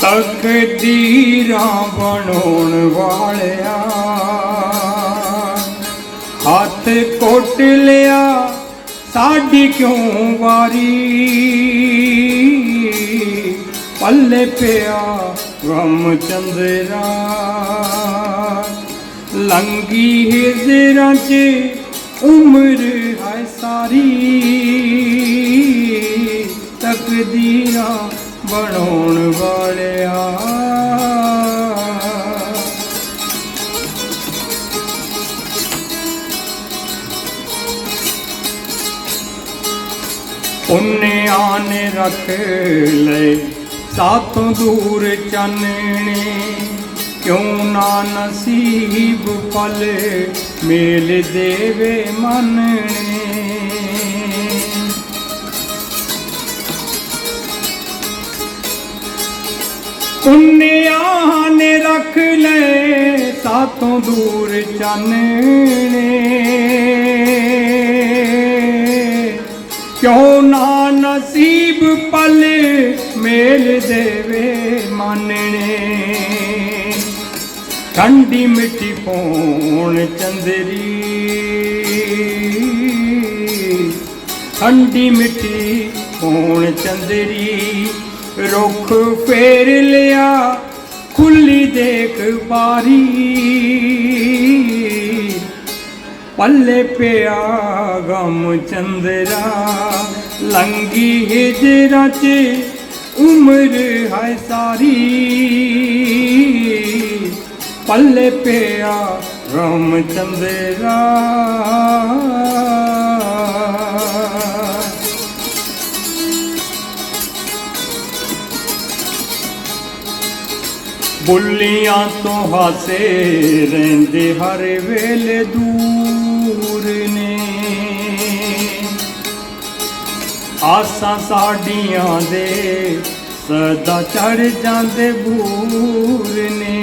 ਤਕਦੀਰਾਂ ਬਣਾਉਣ ਵਾਲਿਆ। ਹੱਥ ਕੋਟ ਲਿਆ ਸਾਡੀ ਕਿਉਂ ਵਾਰੀ? ਪੱਲੇ ਪਿਆ ਗਮ ਚੰਦਰਾ ਲੰਗੀ ਹਿਜਰਾਂ ਚ ਉਮਰ ਹੈ ਸਾਰੀ। ਤਕਦੀਰਾਂ ਬਣਾਉਣ ਵਾਲਿਆ। ਉਹਨੇ ਆਨੇ ਰੱਖ ਲੈ ਸਾਤੋਂ ਦੂਰ ਚਾਨਣੇ। ਕਿਉਂ ਨਾ ਨਸੀਬ ਪਲ ਮੇਲ ਦੇਵੇ ਮੰਨਣੇ। ਪੁੰਨਿਆਂ ਨੇ ਰੱਖ ਲੈ ਸਾਤੋਂ ਦੂਰ ਚਾਨਣੇ ਕਿਉਂ ਨਾ ਨਸੀਬ ਪਲ ਮੇਲ ਦੇਵੇ ਮੰਨਣੇ ਠੰਡੀ ਮਿੱਟੀ ਪੋਣ ਚੰਦਰੀ। ਠੰਡੀ ਮਿੱਟੀ ਪੋਣ ਚੰਦਰੀ। ਰੁੱਖ ਫੇਰ ਲਿਆ, ਖੁੱਲੀ ਦੇਖ ਬਾਰੀ ਪੱਲੇ ਪਿਆ ਗਮ ਚੰਦਰਾ, ਲੰਗੀ ਹਿਜਰਾਂ ਚ ਉਮਰ ਹੈ ਸਾਰੀ। ਪੱਲੇ ਪਿਆ ਗਮ ਚੰਦਰਾ। ਬੁੱਲੀਆਂ ਤੋਂ ਹਾਸੇ ਰਹਿੰਦੇ ਹਰ ਵੇਲੇ ਦੂਰ ਨੇ। ਆਸਾਂ ਸਾਡੀਆਂ ਦੇ ਸਦਾ ਚੜ ਜਾਂਦੇ ਬੂਰ ਨੇ।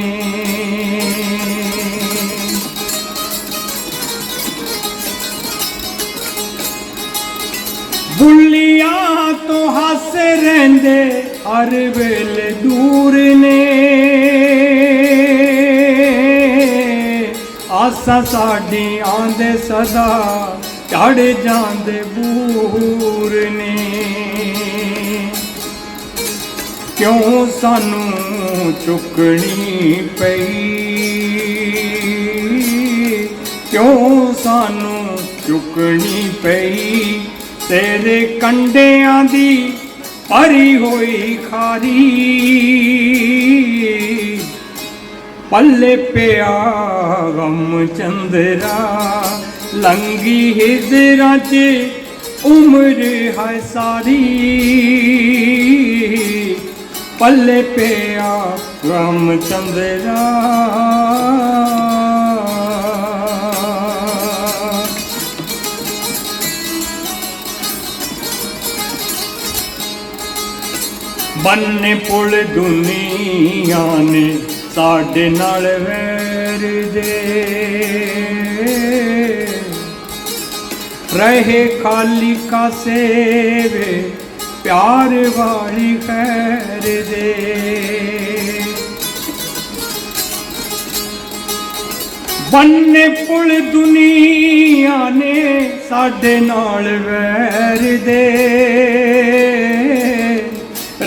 ਬੁੱਲੀਆਂ ਤੋਂ ਹਾਸੇ ਰਹਿੰਦੇ ਹਰ ਵੇਲੇ ਦੂਰ ਨੇ। ਆਸਾਂ ਸਾਡੀਆਂ ਦੇ ਸਦਾ ਚੜ ਜਾਂਦੇ ਬੂਰ ਨੇ। ਕਿਉਂ ਸਾਨੂੰ ਚੁੱਕਣੀ ਪਈ? ਕਿਉਂ ਸਾਨੂੰ ਚੁੱਕਣੀ ਪਈ? ਤੇਰੇ ਕੰਡਿਆਂ ਦੀ ਹਰੀ ਹੋਈ ਖਾਰੀ। ਪੱਲੇ ਪਿਆ ਗਮ ਚੰਦਰਾ, ਲੰਗੀ ਹਿਜਰਾਂ ਚ ਉਮਰ ਹੈ ਸਾਰੀ। ਪੱਲੇ ਪਿਆ ਗਮ ਚੰਦਰਾ। ਬੰਨੇ ਪੁਲ ਦੁਨੀਆ ਨੇ, ਸਾਡੇ ਨਾਲ ਵੈਰ ਦੇ ਰਹੇ ਖਾਲੀ ਕਾਸੇ ਵੇ, ਪਿਆਰ ਵਾਲੀ ਖੈਰ ਦੇ ਬੰਨੇ ਪੁਲ ਦੁਨੀਆ ਨੇ, ਸਾਡੇ ਨਾਲ ਵੈਰ ਦੇ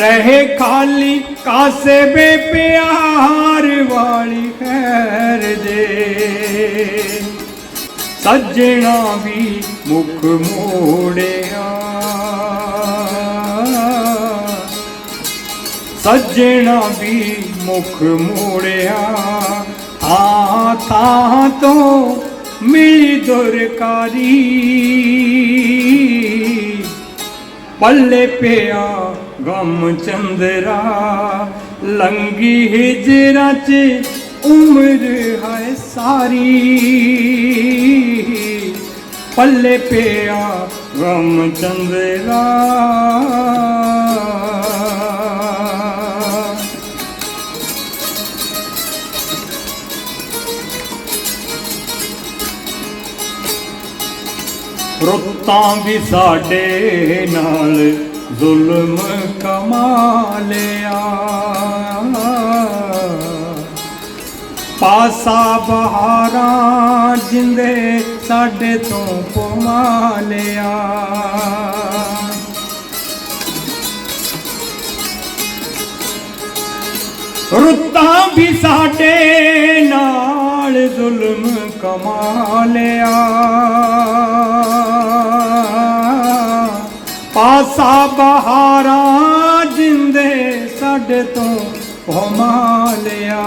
ਰਹੇ ਖਾਲੀ ਕਾਸੇ ਬੇ ਪਿਆਰ ਵਾਲੀ ਖੈਰ ਦੇ। ਸੱਜਣਾ ਵੀ ਮੁਖ ਮੋੜਿਆ। ਸੱਜਣਾ ਵੀ ਮੁਖ ਮੋੜਿਆ। ਥਾਂ ਥਾਂ ਤੋਂ ਮਿਲੀ ਦੁਰਕਾਰੀ। ਪੱਲੇ ਪਿਆ ਗਮ ਚੰਦਰਾ ਲੰਗੀ ਹਿਜਰਾਂ ਚ ਉਮਰ ਹੈ ਸਾਰੀ। ਪੱਲੇ ਪਿਆ ਗਮ ਚੰਦਰਾ। ਰੁੱਤਾਂ ਵੀ ਸਾਡੇ ਨਾਲ ਜ਼ੁਲਮ ਕਮਾ ਲਿਆ। ਪਾਸਾ ਬਹਾਰਾਂ ਜਿੰਦੇ ਸਾਡੇ ਤੋਂ ਪਵਾ ਲਿਆ। ਰੁੱਤਾਂ ਵੀ ਸਾਡੇ ਨਾਲ ਜ਼ੁਲਮ ਕਮਾ ਲਿਆ। ਪਾਸਾ ਜਿੰਦੇ ਸਾਡੇ ਤੋਂ ਪਮਾ ਲਿਆ।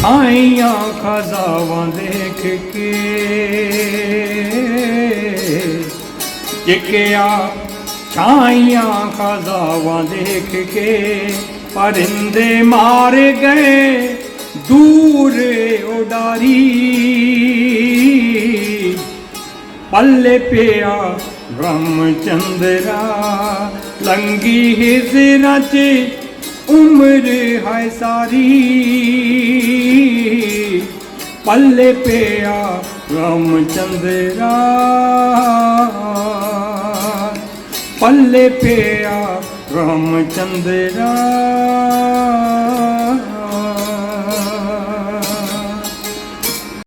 ਛਾਈਆਂ ਖਜ਼ਾਵਾਂ ਦੇਖ ਕੇ ਜਿਕਿਆ ਛਾਈਆਂ ਖਜ਼ਾਵਾਂ ਦੇਖ ਕੇ ਪਰਿੰਦੇ ਮਾਰ ਗਏ, ਦੂਰ ਉਡਾਰੀ ਪੱਲੇ ਪਿਆ ਗਮ ਚੰਦਰਾ ਲੰਗੀ ਹਿਜ਼ਰਾਂ ਚ ਉਮਰ ਹੈ ਸਾਰੀ। ਪੱਲੇ ਪਿਆ ਗਮ ਚੰਦਰਾ ਪੱਲੇ ਪਿਆ ਗਮ ਚੰਦਰਾ